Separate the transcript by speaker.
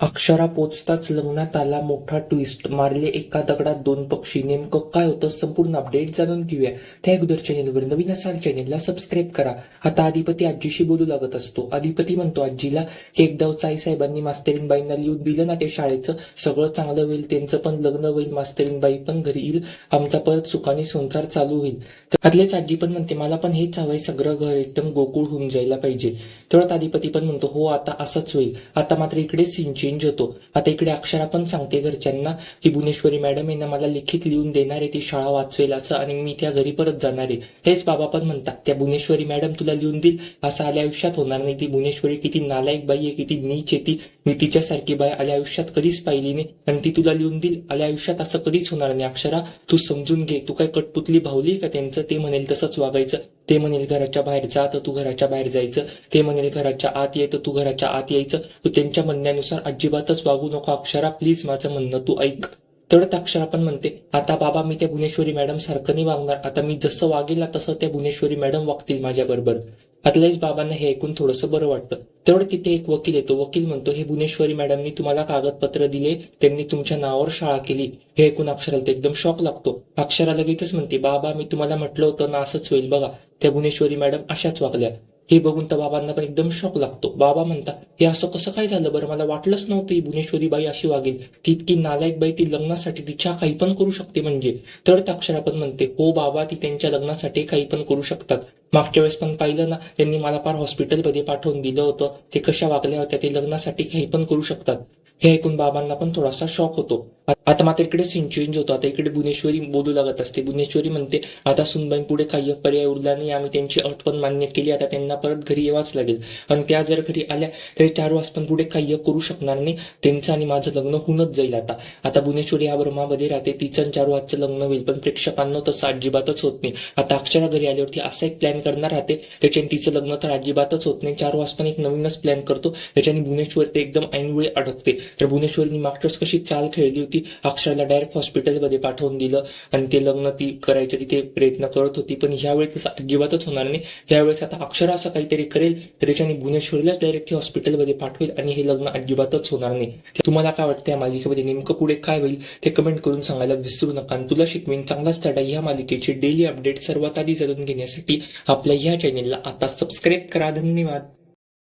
Speaker 1: अक्षरा पोचताच लग्नात आला मोठा ट्विस्ट मारले एका दगडात दोन पक्षी. नेमकं काय होतं संपूर्ण अपडेट जाणून घेऊया. त्या अगोदर चॅनेलवर नवीन असाल चॅनेलला सबस्क्राईब करा. आता अधिपती आजीशी बोलू लागत असतो. अधिपती म्हणतो आजीला की एकदा आई साहेबांनी मास्तरीनबाईंना लिहून दिलं ना ते शाळेचं? सगळं चांगलं होईल त्यांचं पण लग्न होईल मास्तरीनबाई पण घरी येईल आमचा परत सुखाने संसार चालू होईल. त्यातलेच आजी पण म्हणते मला पण हेच हवंय सगळं घर एकदम गोकुळ होऊन जायला पाहिजे. तेवढ्यात अधिपती पण म्हणतो हो आता असंच होईल. आता मात्र इकडे सिंची चेंज होतो. आता इकडे अक्षरा पण सांगते घरच्यांना की भुवनेश्वरी मॅडम यांना मला लिखित लिहून देणार आहे ती शाळा वाचवेल असं आणि मी त्या घरी परत जाणार आहे. हेच बाबा पण म्हणतात. त्या भुवनेश्वरी मॅडम तुला लिहून देईल. असं आल्या आयुष्यात होणार नाही. ती भुवनेश्वरी किती नालायक बाई आहे किती नीच आहे ती मी तिच्यासारखी बाई आल्या आयुष्यात कधीच पाहिली नाही. आणि ती तुला लिहून देईल आल्या आयुष्यात असं कधीच होणार नाही. अक्षरा तू समजून घे तू काय कटपुतली भावली का त्यांचं? ते म्हणेल तसंच वागायचं. ते म्हणेल घराच्या बाहेर जा तर तू घराच्या बाहेर जायचं. ते म्हणेल घराच्या आत ये तर तू घराच्या आत यायचं. तू त्यांच्या म्हणण्यानुसार अजिबातच वागू नको. अक्षरा प्लीज माझं म्हणणं तू ऐक. तेवढ्यात अक्षरा पण म्हणते आता बाबा मी त्या भुवनेश्वरी मॅडम सारखं नाही वागणार. आता मी जसं वागेल ना तसं त्या भुवनेश्वरी मॅडम वागतील माझ्याबरोबर. आतल्याच बाबांना हे ऐकून थोडंसं बरं वाटतं. तेवढं तिथे एक वकील येतो वकील म्हणतो हे भुवनेश्वरी मॅडमनी तुम्हाला कागदपत्र दिले त्यांनी तुमच्या नावावर शाळा केली. हे ऐकून अक्षराला तर एकदम शॉक लागतो. अक्षरा लगेचच म्हणते बाबा मी तुम्हाला म्हटलं होतं ना असंच होईल बघा. त्या भुवनेश्वरी मॅडम अशाच वागल्या. हे बघून तर बाबांना पण एकदम शॉक लागतो. बाबा म्हणता हे असं कसं काय झालं बरं? मला वाटलंच नव्हतं ही भुवनेश्वरी बाई अशी वागेल. ती इतकी नालायक बाई ती लग्नासाठी तिच्या काही पण करू शकते म्हणजे. तर त्या अक्षरा पण म्हणते हो बाबा ती त्यांच्या लग्नासाठी काही पण करू शकतात. मागच्या वेळेस पण पाहिलं ना त्यांनी मला फार हॉस्पिटलमध्ये पाठवून दिलं होतं. ते कशा वागल्या होत्या ते लग्नासाठी काही पण करू शकतात. हे ऐकून बाबांना पण थोडासा शॉक होतो. आता मात्र इकडे सीन चेंज होतो आता इकडे भुवनेश्वरी बोलू लागत असते. भुवनेश्वरी म्हणते आता सुनबाई पुढे काही पर्याय उरला नाही आम्ही त्यांची अट पण मान्य केली आता त्यांना परत घरी यावाच लागेल. आणि त्या जर घरी आल्या तरी चार वाजता पण पुढे काही करू शकणार नाही. त्यांचं आणि माझं लग्न होऊनच जाईल आता. आता भुवनेश्वरी या ब्रह्मामध्ये राहते तिचं आणि चार वाजचं लग्न होईल पण प्रेक्षकांना तसं अजिबातच होत नाही. आता अक्षरा घरी आल्यावरती असा एक प्लॅन करणार राहते त्याच्याने तिचं लग्न तर अजिबातच होत नाही. चार वाजता पण एक नवीनच प्लॅन करतो त्याच्याने भुवनेश्वर ते एकदम ऐनवेळी अडकते. तर भुवनेश्वरीने मागच्याच कशी चाल खेळली होती अक्षराला डायरेक्ट हॉस्पिटलमध्ये पाठवून दिलं आणि ते लग्न ती करायचं तिथे प्रयत्न करत होती. पण ह्यावेळी तसं अजिबातच होणार नाही. यावेळेस आता अक्षरा असं काहीतरी करेल तर त्याच्याने भुवनेश्वरीलाच डायरेक्ट हॉस्पिटलमध्ये पाठवेल आणि हे लग्न अजिबातच होणार नाही. तुम्हाला काय वाटतं या मालिकेमध्ये? नेमकं पुढे काय होईल? ते कमेंट करून सांगायला विसरू नका. आणि तुला शिकवेन चांगलाच तडा ह्या मालिकेचे डेली अपडेट सर्वात आधी जाणून घेण्यासाठी आपल्या ह्या चॅनेलला आता सबस्क्राईब करा. धन्यवाद.